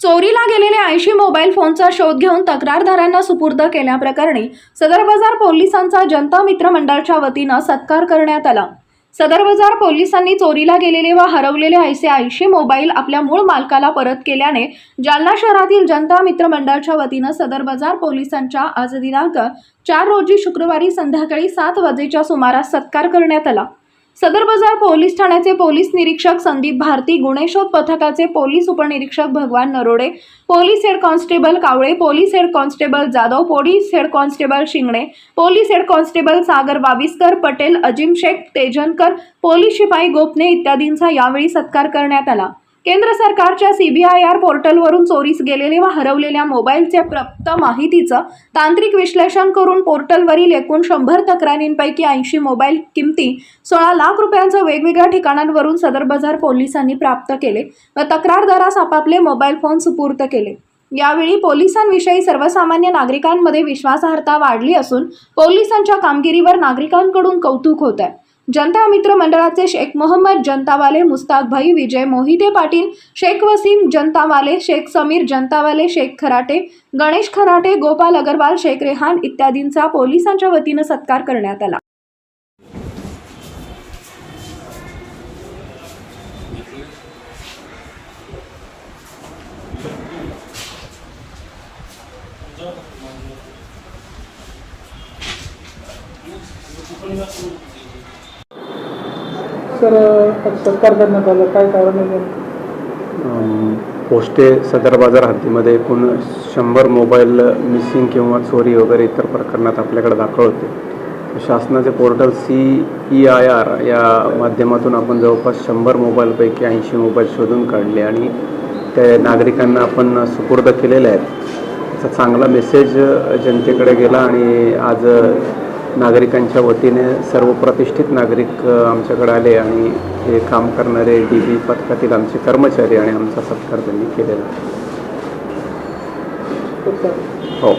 चोरीला गेलेले ऐंशी मोबाईल फोनचा शोध घेऊन तक्रारदारांना सुपूर्द केल्याप्रकरणी सदर बाजार पोलिसांचा जनता मित्र मंडळाच्या वतीनं सत्कार करण्यात आला. सदर बाजार पोलिसांनी चोरीला गेलेले व हरवलेले ऐसे ऐंशी मोबाईल आपल्या मूळ मालकाला परत केल्याने जालना शहरातील जनता मित्र मंडळाच्या वतीनं सदर बाजार पोलिसांच्या आज दिनांक चार रोजी शुक्रवारी संध्याकाळी सात वाजेच्या सुमारास सत्कार करण्यात आला. सदर बाजार पोलीस ठाण्याचे पोलीस निरीक्षक संदीप भारती गुन्हेशोध पथकाचे पोलीस उपनिरीक्षक Bhagwan Narode police head constable Kawale police head constable Jadhav police head constable Shingane police head constable Sagar Baviskar Patel Ajim Shaikh Tejankar police शिपाई गोपने इत्यादींचा यावेळी सत्कार करण्यात आला. केंद्र सरकारच्या सीबीआयआर पोर्टलवरून चोरीस गेलेले व हरवलेल्या मोबाईलचे प्राप्त माहितीचं तांत्रिक विश्लेषण करून पोर्टलवरील एकूण शंभर तक्रारींपैकी ऐंशी मोबाईल किमती सोळा लाख रुपयांचं वेगवेगळ्या ठिकाणांवरून सदर बाजार पोलिसांनी प्राप्त केले व तक्रारदारास आपापले मोबाईल फोन सुपूर्त केले. यावेळी पोलिसांविषयी सर्वसामान्य नागरिकांमध्ये विश्वासार्हता वाढली असून पोलिसांच्या कामगिरीवर नागरिकांकडून कौतुक होत आहे जनता मित्र मंडळाचे शेख मोहम्मद जनतावाले मुस्ताक भाई विजय मोहिते पाटील शेख वसीम जनतावाले शेख समीर जनतावाले शेख खराटे गणेश खराटे गोपाल अगरवाल शेख रेहान इत्यादींचा पोलिसांच्या वतीनं सत्कार करण्यात आला. सर सत्कार करण्यात आला काय कारण आहे पोस्टे सदर बाजार हद्दीमध्ये एकूण शंभर मोबाईल मिसिंग किंवा चोरी वगैरे इतर प्रकरणात आपल्याकडे दाखल होते. शासनाचे portal C E I R या माध्यमातून आपण जवळपास शंभर मोबाईलपैकी ऐंशी मोबाईल शोधून काढले आणि ते नागरिकांना आपण सुपूर्द केलेले आहेत. त्याचा चांगला मेसेज जनतेकडे गेला आणि आज नागरिकांच्या वतीने सर्व प्रतिष्ठित नागरिक आमच्याकडे आले आणि हे काम करणारे डी बी पथकातील आमचे कर्मचारी आणि आमचा सत्कार त्यांनी केलेला. हो.